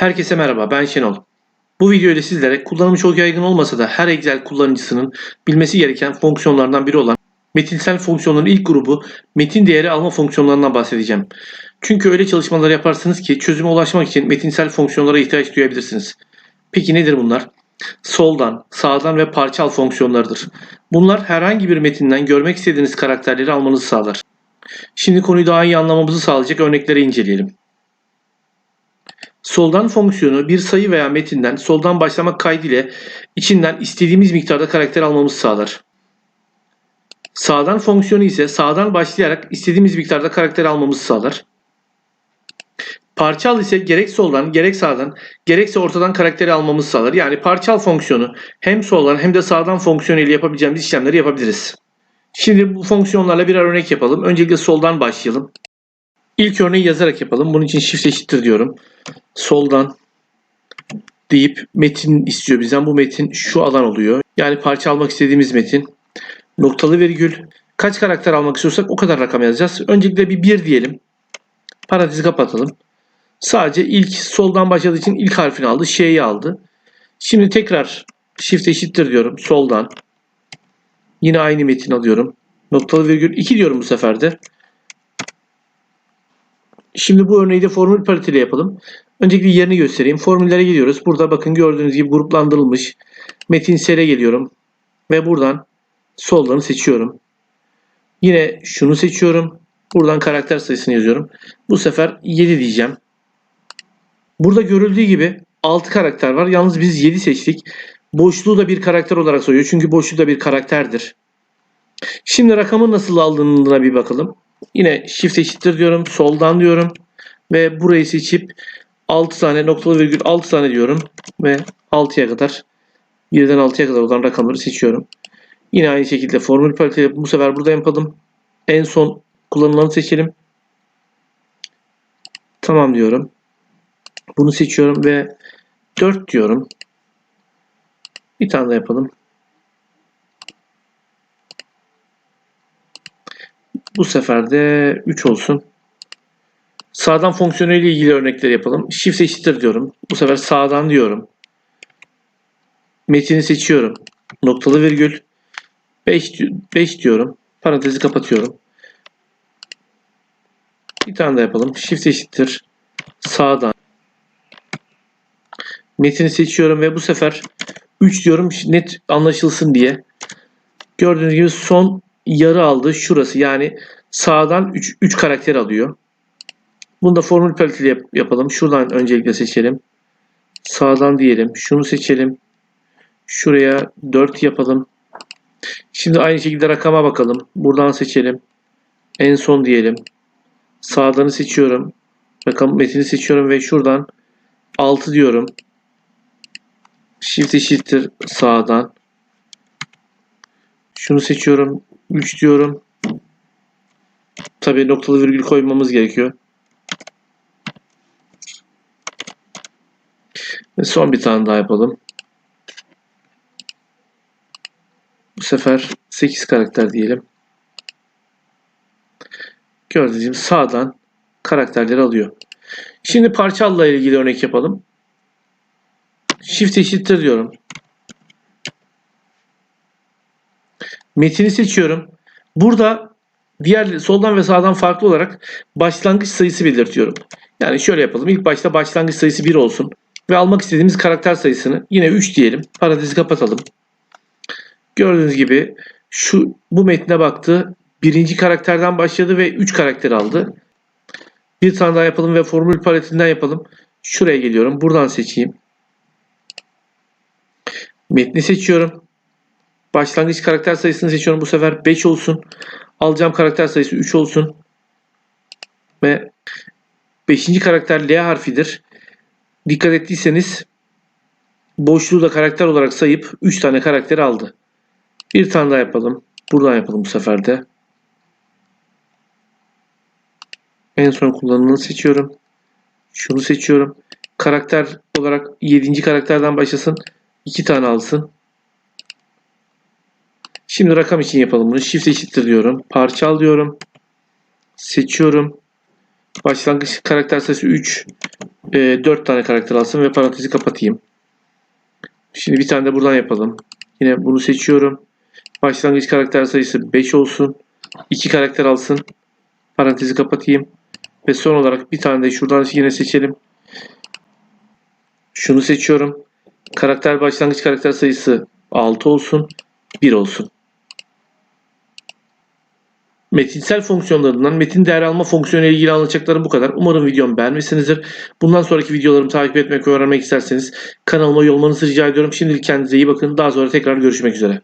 Herkese merhaba, ben Şenol. Bu videoda sizlere kullanımı çok yaygın olmasa da her Excel kullanıcısının bilmesi gereken fonksiyonlardan biri olan metinsel fonksiyonların ilk grubu metin değeri alma fonksiyonlarından bahsedeceğim. Çünkü öyle çalışmalar yaparsınız ki çözüme ulaşmak için metinsel fonksiyonlara ihtiyaç duyabilirsiniz. Peki nedir bunlar? Soldan, sağdan ve parça al fonksiyonlarıdır. Bunlar herhangi bir metinden görmek istediğiniz karakterleri almanızı sağlar. Şimdi konuyu daha iyi anlamamızı sağlayacak örnekleri inceleyelim. Soldan fonksiyonu bir sayı veya metinden soldan başlamak kaydıyla içinden istediğimiz miktarda karakter almamızı sağlar. Sağdan fonksiyonu ise sağdan başlayarak istediğimiz miktarda karakter almamızı sağlar. Parçal ise gerek soldan gerek sağdan gerekse ortadan karakteri almamızı sağlar. Yani parçal fonksiyonu hem soldan hem de sağdan fonksiyonu ile yapabileceğimiz işlemleri yapabiliriz. Şimdi bu fonksiyonlarla birer örnek yapalım. Öncelikle soldan başlayalım. İlk örneği yazarak yapalım. Bunun için shift eşittir diyorum. Soldan deyip metin istiyor bizden. Bu metin şu alan oluyor. Yani parça almak istediğimiz metin. Noktalı virgül. Kaç karakter almak istiyorsak o kadar rakam yazacağız. Öncelikle bir 1 diyelim. Parantezi kapatalım. Sadece ilk soldan başladığı için ilk harfini aldı. Şeyi aldı. Şimdi tekrar shift eşittir diyorum. Soldan. Yine aynı metin alıyorum. Noktalı virgül 2 diyorum bu sefer de. Şimdi bu örneği de formül paletiyle yapalım. Öncelikle yerini göstereyim. Formüllere gidiyoruz. Burada bakın gördüğünüz gibi gruplandırılmış. Metin sere geliyorum. Ve buradan soldanı seçiyorum. Yine şunu seçiyorum. Buradan karakter sayısını yazıyorum. Bu sefer 7 diyeceğim. Burada görüldüğü gibi 6 karakter var. Yalnız biz 7 seçtik. Boşluğu da bir karakter olarak sayıyor. Çünkü boşluğu da bir karakterdir. Şimdi rakamı nasıl aldığına bir bakalım. Yine shift eşittir diyorum. Soldan diyorum. Ve burayı seçip 6 tane noktalı virgül 6 tane diyorum. Ve 6'ya kadar 1'den 6'ya kadar olan rakamları seçiyorum. Yine aynı şekilde formül paletiyle bu sefer burada yapalım. En son kullanılanı seçelim. Tamam diyorum. Bunu seçiyorum ve 4 diyorum. Bir tane daha yapalım. Bu sefer de 3 olsun. Sağdan fonksiyonu ile ilgili örnekler yapalım. Shift eşittir diyorum. Bu sefer sağdan diyorum. Metini seçiyorum. Noktalı virgül. 5, 5 diyorum. Parantezi kapatıyorum. Bir tane daha yapalım. Shift eşittir. Sağdan. Metini seçiyorum ve bu sefer 3 diyorum net anlaşılsın diye. Gördüğünüz gibi son yarı aldı şurası. Yani sağdan 3, 3 karakter alıyor. Bunu da formül paletiyle yap, yapalım. Şuradan öncelikle seçelim. Sağdan diyelim. Şunu seçelim. Şuraya 4 yapalım. Şimdi aynı şekilde rakama bakalım. Buradan seçelim. En son diyelim. Sağdanı seçiyorum. Rakam metini seçiyorum ve şuradan 6 diyorum. Shift eşittir sağdan. Şunu seçiyorum. 3 diyorum. Tabii noktalı virgül koymamız gerekiyor. Ve son bir tane daha yapalım. Bu sefer 8 karakter diyelim. Gördüğünüz gibi sağdan karakterleri alıyor. Şimdi parçalla ilgili örnek yapalım. Shift eşittir diyorum. Metini seçiyorum. Burada diğer soldan ve sağdan farklı olarak başlangıç sayısı belirtiyorum. Yani şöyle yapalım. İlk başta başlangıç sayısı 1 olsun. Ve almak istediğimiz karakter sayısını yine 3 diyelim. Parantezi kapatalım. Gördüğünüz gibi şu bu metne baktı. Birinci karakterden başladı ve 3 karakter aldı. Bir tane daha yapalım ve formül paletinden yapalım. Şuraya geliyorum. Buradan seçeyim. Metni seçiyorum. Başlangıç karakter sayısını seçiyorum. Bu sefer 5 olsun. Alacağım karakter sayısı 3 olsun. Ve 5. karakter L harfidir. Dikkat ettiyseniz boşluğu da karakter olarak sayıp 3 tane karakter aldı. Bir tane daha yapalım. Buradan yapalım bu sefer de. En son kullanılanı seçiyorum. Şunu seçiyorum. Karakter olarak 7. karakterden başlasın. 2 tane alsın. Şimdi rakam için yapalım bunu. Shift eşittir diyorum. Parçal diyorum. Seçiyorum. Başlangıç karakter sayısı 3. e, 4 tane karakter alsın ve parantezi kapatayım. Şimdi bir tane de buradan yapalım. Yine bunu seçiyorum. Başlangıç karakter sayısı 5 olsun. 2 karakter alsın. Parantezi kapatayım. Ve son olarak bir tane de şuradan yine seçelim. Şunu seçiyorum. Karakter başlangıç karakter sayısı 6 olsun. 1 olsun. Metinsel fonksiyonlarından metin değer alma fonksiyonu ile ilgili anlatacaklarım bu kadar. Umarım videomu beğenmişsinizdir. Bundan sonraki videolarımı takip etmek ve öğrenmek isterseniz kanalıma yolmanızı rica ediyorum. Şimdilik kendinize iyi bakın. Daha sonra tekrar görüşmek üzere.